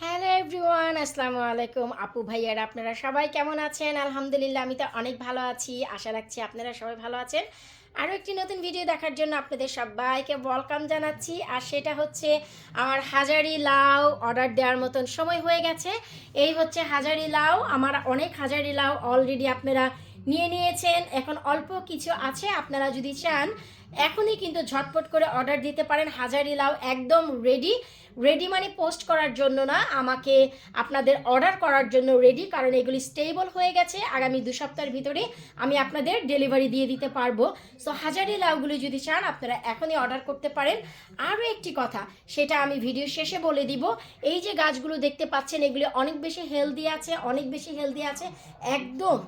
Hello everyone আসসালামু আলাইকুম আপু ভাইয়ারা, আপনারা সবাই কেমন আছেন? আলহামদুলিল্লাহ, আমি তো অনেক ভালো আছি। আশা রাখছি আপনারা সবাই ভালো আছেন। আরও একটি নতুন ভিডিও দেখার জন্য আপনাদের সবাইকে ওয়েলকাম জানাচ্ছি। আর সেটা হচ্ছে আমার হাজারি লাউ অর্ডার দেওয়ার মতন সময় হয়ে গেছে। এই হচ্ছে হাজারি লাউ। আমার অনেক হাজারি লাউ অলরেডি আপনারা নিয়ে নিয়েছেন। এখন অল্প কিছু আছে, আপনারা যদি চান, এখনই কিন্তু ঝটপট করে অর্ডার দিতে পারেন। হাজারি লাউ একদম রেডি রেডি মানে পোস্ট করার জন্য না, আমাকে আপনাদের অর্ডার করার জন্য রেডি কারণ এগুলি স্টেবল হয়ে গেছে। আগামী দু সপ্তাহের ভিতরে আমি আপনাদের ডেলিভারি দিয়ে দিতে পারব। সো হাজারি লাউগুলি যদি চান, আপনারা এখনই অর্ডার করতে পারেন। আরও একটি কথা, সেটা আমি ভিডিও শেষে বলে দিব। এই যে গাছগুলো দেখতে পাচ্ছেন, এগুলি অনেক বেশি হেলদি আছে, অনেক বেশি হেলদি আছে। একদম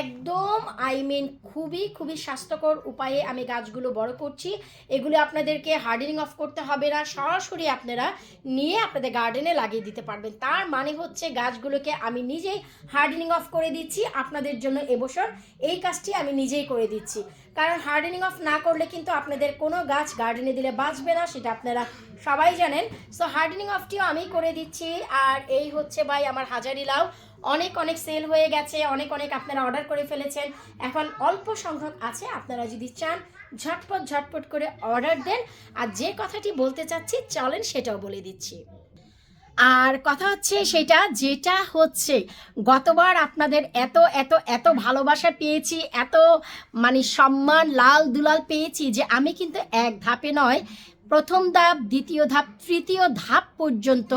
একদম আই মিন খুবই খুবই স্বাস্থ্যকর উপায়ে আমি গাছগুলো বড় করছি। এগুলো আপনাদেরকে হার্ডেনিং অফ করতে হবে না, সরাসরি আপনারা নিয়ে আপনাদের গার্ডেনে লাগিয়ে দিতে পারবেন। তার মানে হচ্ছে গাছগুলোকে আমি নিজেই হার্ডেনিং অফ করে দিচ্ছি, আপনাদের জন্য এবছর এই কাজটি আমি নিজেই করে দিচ্ছি। কারণ হার্ডেনিং অফ না করলে কিন্তু আপনাদের কোনো গাছ গার্ডেনে দিলে বাঁচবে না, সেটা আপনারা সবাই জানেন। সো হার্ডেনিং অফটিও আমি করে দিচ্ছি, আর এই হচ্ছে ভাই আমার হাজারি লাউ অনেক অনেক সেল হয়ে গেছে, অনেক অনেক আপনারা অর্ডার করে ফেলেছেন। এখন অল্প সংখ্যক আছে, আপনারা যদি চান, ঝটপট ঝটপট করে অর্ডার দেন। আর যে কথাটি বলতে চাচ্ছি, চলেন সেটাও বলে দিচ্ছি। আর কথা হচ্ছে সেটা, যেটা হচ্ছে, গতবার আপনাদের এত এত এত ভালোবাসা পেয়েছি, এত মানে সম্মান, লাল দুলাল পেয়েছি যে আমি কিন্তু এক ধাপে নয় প্রথম ধাপ, দ্বিতীয় ধাপ, তৃতীয় ধাপ পর্যন্ত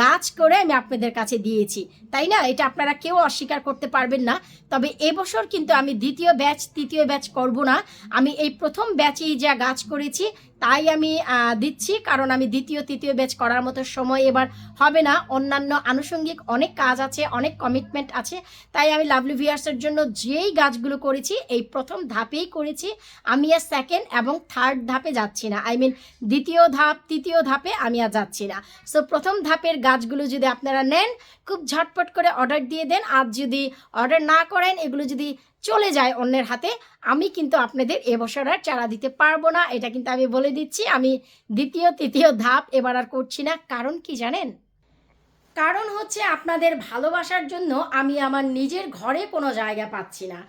গাছ করে আমি আপনাদের কাছে দিয়েছি। তাই না? এটা আপনারা কেউ অস্বীকার করতে পারবেন না। তবে এবছর কিন্তু আমি দ্বিতীয় ব্যাচ, তৃতীয় ব্যাচ করব না। আমি এই প্রথম ব্যাচেই যা গাছ করেছি, তাই আমি দিচ্ছি। কারণ আমি দ্বিতীয়, তৃতীয় ব্যাচ করার মতো সময় এবার হবে না। অন্যান্য আনুষঙ্গিক অনেক কাজ আছে, অনেক কমিটমেন্ট আছে। তাই আমি লাভলি ভিয়ার্সের জন্য যেই গাছগুলো করেছি, এই প্রথম ধাপেই করেছি। আমি আর সেকেন্ড এবং থার্ড ধাপে যাচ্ছি না। আই মিন দ্বিতীয় ধাপ, তৃতীয় ধাপে আমি আর যাচ্ছি না। সো প্রথম ধাপের গাছগুলো যদি আপনারা নেন, খুব ঝটপট করে অর্ডার দিয়ে দেন। আর যদি অর্ডার না করেন, এগুলো যদি চলে যায় অন্যের হাতে, আমি কিন্তু আপনাদের এবছর আর চারা দিতে পারব না। এটা কিন্তু আমি বলে দিচ্ছি। আমি দ্বিতীয়, তৃতীয় ধাপ এবার আর করছি না। কারণ কি জানেন? কারণ হচ্ছে আপনাদের ভালোবাসার জন্য আমি আমার নিজের ঘরে কোনো জায়গা পাচ্ছি না।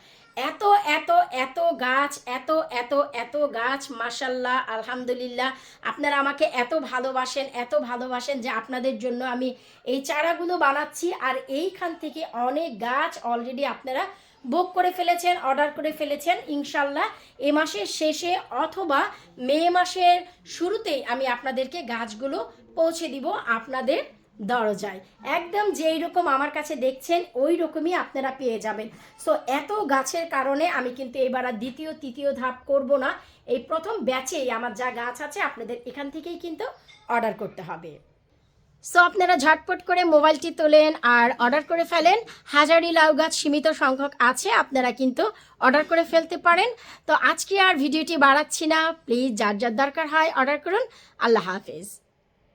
এত এত এত গাছ, এত এত এত গাছ মাসাল্লাহ আলহামদুলিল্লাহ। আপনারা আমাকে এত ভালোবাসেন এত ভালোবাসেন যে আপনাদের জন্য আমি এই চারাগুলো বানাচ্ছি। আর এইখান থেকে অনেক গাছ অলরেডি আপনারা বুক করে ফেলেছেন অর্ডার করে ফেলেছেন ইনশাল্লাহ এ মাসের শেষে অথবা মে মাসের শুরুতেই আমি আপনাদেরকে গাছগুলো পৌঁছে দিব। আপনাদের দরজায়। একদম যেই রকম আমার কাছে দেখছেন, ওই রকমই আপনারা পেয়ে যাবেন। সো এত গাছের কারণে আমি কিন্তু এবার আর দ্বিতীয়, তৃতীয় ধাপ করব না। এই প্রথম ব্যাচেই আমার যা গাছ আছে, আপনাদের এখান থেকেই কিন্তু অর্ডার করতে হবে। সো আপনারা ঝটপট করে মোবাইলটি তোলেন আর অর্ডার করে ফেলেন। হাজারি লাউ গাছ সীমিত সংখ্যক আছে, আপনারা কিন্তু অর্ডার করে ফেলতে পারেন। তো আজকে আর ভিডিওটি বাড়াচ্ছি না। প্লিজ যার যার দরকার হয় অর্ডার করুন। আল্লাহ হাফেজ।